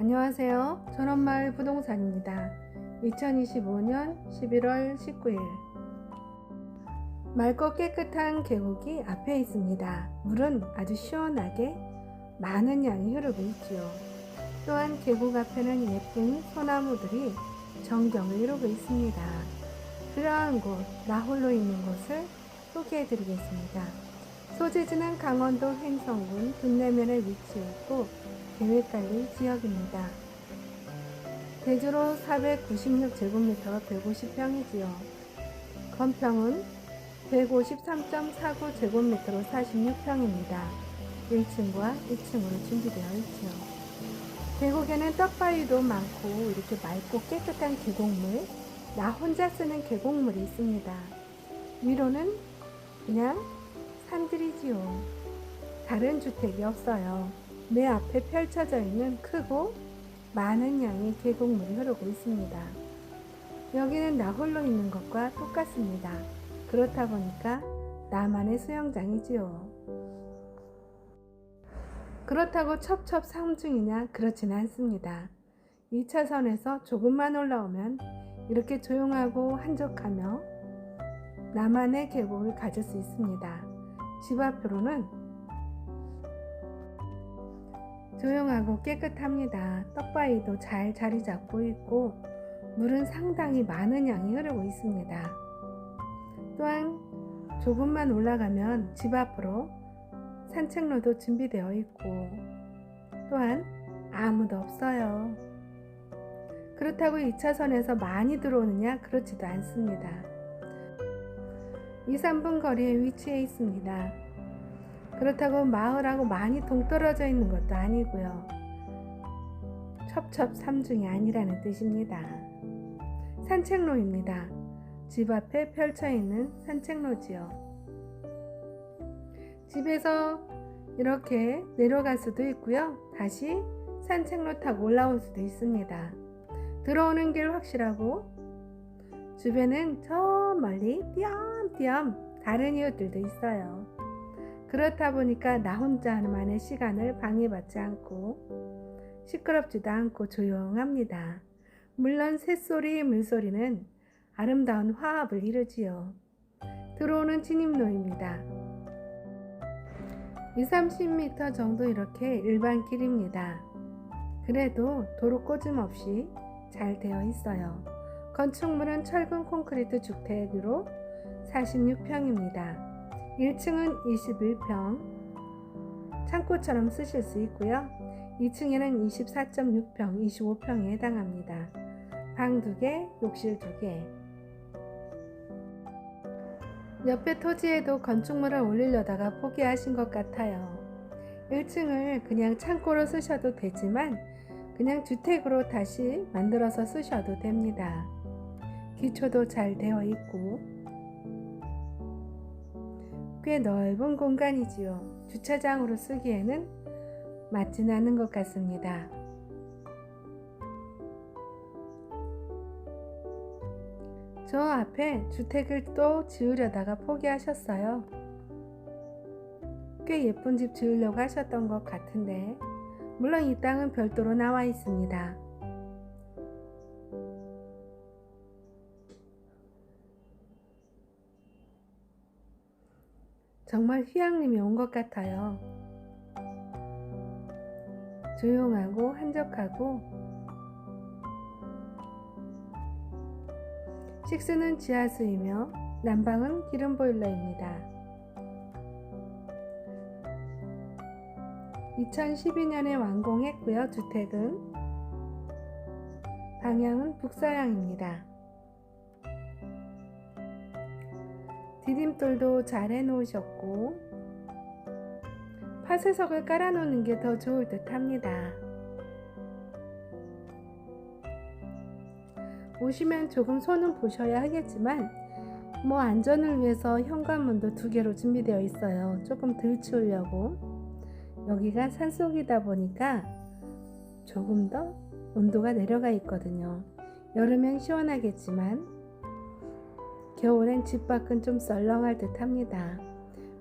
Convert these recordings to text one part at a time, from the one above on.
안녕하세요. 전원마을 부동산입니다. 2025년 11월 19일. 맑고 깨끗한 계곡이 앞에 있습니다. 물은 아주 시원하게 많은 양이 흐르고 있지요. 또한 계곡 앞에는 예쁜 소나무들이 정경을 이루고 있습니다. 그러한 곳, 나홀로 있는 곳을 소개해 드리겠습니다. 소재지는 강원도 횡성군 분내면에 위치해 있고 계획관리 지역입니다. 대주로 496제곱미터 150평이지요. 건평은 153.49제곱미터로 46평입니다. 1층과 2층으로 준비되어 있지요. 계곡에는 떡바위도 많고 이렇게 맑고 깨끗한 계곡물, 나 혼자 쓰는 계곡물이 있습니다. 위로는 그냥 산들이지요. 다른 주택이 없어요. 내 앞에 펼쳐져 있는 크고 많은 양의 계곡물이 흐르고 있습니다. 여기는 나 홀로 있는 것과 똑같습니다. 그렇다 보니까 나만의 수영장이지요. 그렇다고 첩첩 상중이냐 그렇진 않습니다. 2차선에서 조금만 올라오면 이렇게 조용하고 한적하며 나만의 계곡을 가질 수 있습니다. 집 앞으로는 조용하고 깨끗합니다. 떡바위도 잘 자리 잡고 있고 물은 상당히 많은 양이 흐르고 있습니다. 또한 조금만 올라가면 집 앞으로 산책로도 준비되어 있고 또한 아무도 없어요. 그렇다고 2차선에서 많이 들어오느냐 그렇지도 않습니다. 2, 3분 거리에 위치해 있습니다. 그렇다고 마을하고 많이 동떨어져 있는 것도 아니고요. 첩첩 삼중이 아니라는 뜻입니다. 산책로입니다. 집 앞에 펼쳐 있는 산책로지요. 집에서 이렇게 내려갈 수도 있고요. 다시 산책로 타고 올라올 수도 있습니다. 들어오는 길 확실하고 주변은 저 멀리 띄엄띄엄 다른 이웃들도 있어요. 그렇다 보니까 나 혼자만의 시간을 방해받지 않고 시끄럽지도 않고 조용합니다. 물론 새소리, 물소리는 아름다운 화합을 이루지요. 들어오는 진입로입니다. 2, 30m 정도 이렇게 일반 길입니다. 그래도 도로 꼬짐 없이 잘 되어 있어요. 건축물은 철근 콘크리트 주택으로 46평입니다. 1층은 21평 창고처럼 쓰실 수 있고요. 2층에는 24.6평, 25평에 해당합니다. 방 2개, 욕실 2개. 옆에 토지에도 건축물을 올리려다가 포기하신 것 같아요. 1층을 그냥 창고로 쓰셔도 되지만 그냥 주택으로 다시 만들어서 쓰셔도 됩니다. 기초도 잘 되어 있고 꽤 넓은 공간이지요. 주차장으로 쓰기에는 맞진 않은 것 같습니다. 저 앞에 주택을 또 지으려다가 포기하셨어요. 꽤 예쁜 집 지으려고 하셨던 것 같은데, 물론 이 땅은 별도로 나와 있습니다. 정말 휴양림이 온 것 같아요. 조용하고 한적하고 식수는 지하수이며 난방은 기름 보일러입니다. 2012년에 완공했고요. 주택은 방향은 북서향입니다. 디딤돌도 잘 해놓으셨고 파쇄석을 깔아놓는 게 더 좋을 듯 합니다. 오시면 조금 손은 보셔야 하겠지만 뭐 안전을 위해서 현관문도 두 개로 준비되어 있어요. 조금 덜 추우려고 여기가 산속이다 보니까 조금 더 온도가 내려가 있거든요. 여름엔 시원하겠지만 겨울엔 집 밖은 좀 썰렁할 듯 합니다.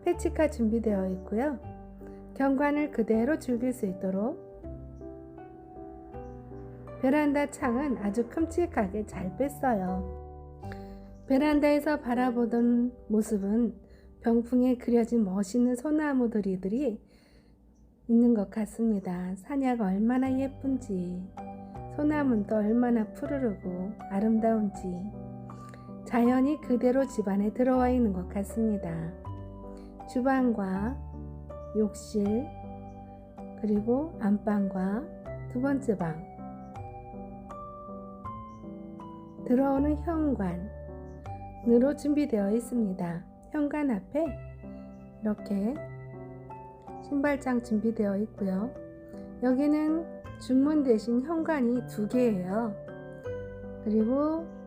패치카 준비되어 있고요. 경관을 그대로 즐길 수 있도록 베란다 창은 아주 큼직하게 잘 뺐어요. 베란다에서 바라보던 모습은 병풍에 그려진 멋있는 소나무들이 있는 것 같습니다. 산야가 얼마나 예쁜지, 소나무도 얼마나 푸르르고 아름다운지, 자연이 그대로 집안에 들어와 있는 것 같습니다. 주방과 욕실, 그리고 안방과 두 번째 방, 들어오는 현관으로 준비되어 있습니다. 현관 앞에 이렇게 신발장 준비되어 있고요. 여기는 중문 대신 현관이 두 개예요. 그리고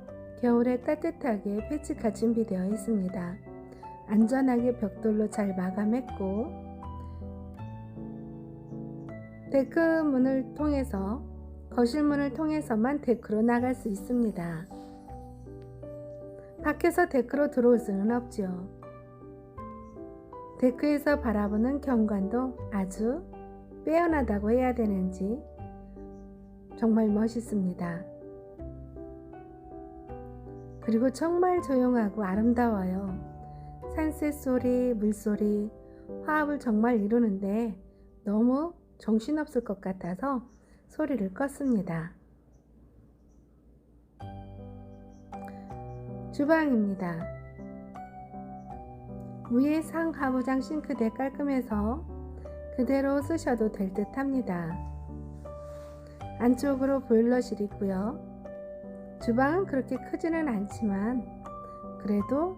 겨울에 따뜻하게 패치가 준비되어 있습니다. 안전하게 벽돌로 잘 마감했고 데크 문을 통해서 거실 문을 통해서만 데크로 나갈 수 있습니다. 밖에서 데크로 들어올 수는 없죠. 데크에서 바라보는 경관도 아주 빼어나다고 해야 되는지 정말 멋있습니다. 그리고 정말 조용하고 아름다워요. 산새 소리, 물소리, 화합을 정말 이루는데 너무 정신없을 것 같아서 소리를 껐습니다. 주방입니다. 위에 상하부장 싱크대 깔끔해서 그대로 쓰셔도 될 듯 합니다. 안쪽으로 보일러실 있고요. 주방은 그렇게 크지는 않지만 그래도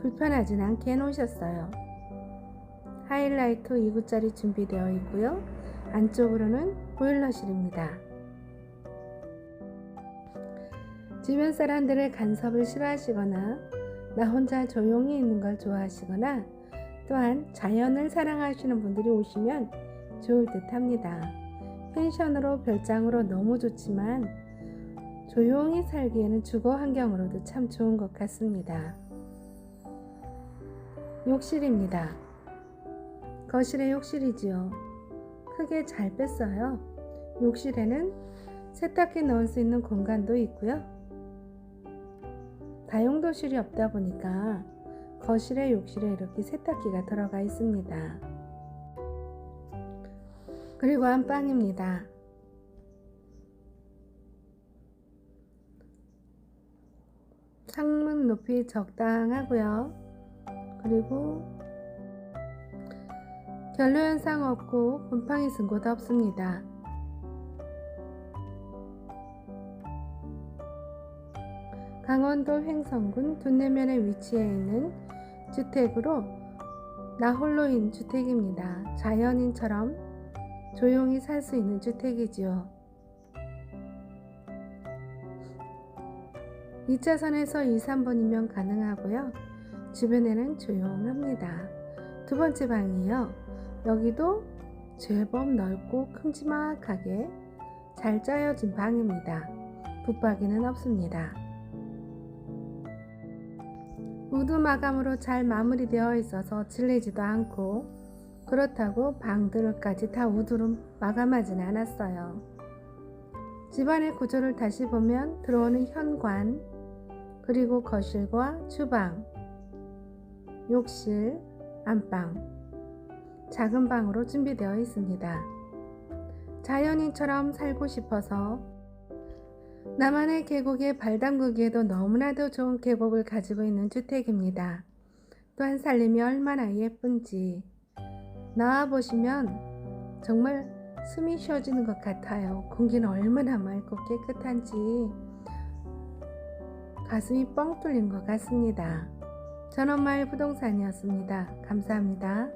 불편하진 않게 해놓으셨어요. 하이라이트 2구짜리 준비되어 있고요. 안쪽으로는 보일러실입니다. 주변 사람들의 간섭을 싫어하시거나 나 혼자 조용히 있는 걸 좋아하시거나 또한 자연을 사랑하시는 분들이 오시면 좋을 듯 합니다. 펜션으로 별장으로 너무 좋지만 조용히 살기에는 주거 환경으로도 참 좋은 것 같습니다. 욕실입니다. 거실의 욕실이지요. 크게 잘 뺐어요. 욕실에는 세탁기 넣을 수 있는 공간도 있고요. 다용도실이 없다 보니까 거실에 욕실에 이렇게 세탁기가 들어가 있습니다. 그리고 안방입니다. 창문 높이 적당하고요. 그리고 결로 현상 없고 곰팡이 쓴곳 없습니다. 강원도 횡성군 둔내면에 위치해 있는 주택으로 나홀로인 주택입니다. 자연인처럼 조용히 살 수 있는 주택이지요. 2차선에서 2, 3번이면 가능하고요. 주변에는 조용합니다. 두 번째 방이요. 여기도 제법 넓고 큼지막하게 잘 짜여진 방입니다. 붙박이는 없습니다. 우드 마감으로 잘 마무리되어 있어서 질리지도 않고 그렇다고 방들까지 다 우드로 마감하진 않았어요. 집안의 구조를 다시 보면 들어오는 현관, 그리고 거실과 주방, 욕실, 안방, 작은 방으로 준비되어 있습니다. 자연인처럼 살고 싶어서 나만의 계곡에 발 담그기에도 너무나도 좋은 계곡을 가지고 있는 주택입니다. 또한 살림이 얼마나 예쁜지 나와 보시면 정말 숨이 쉬어지는 것 같아요. 공기는 얼마나 맑고 깨끗한지 가슴이 뻥 뚫린 것 같습니다. 전원마을 부동산이었습니다. 감사합니다.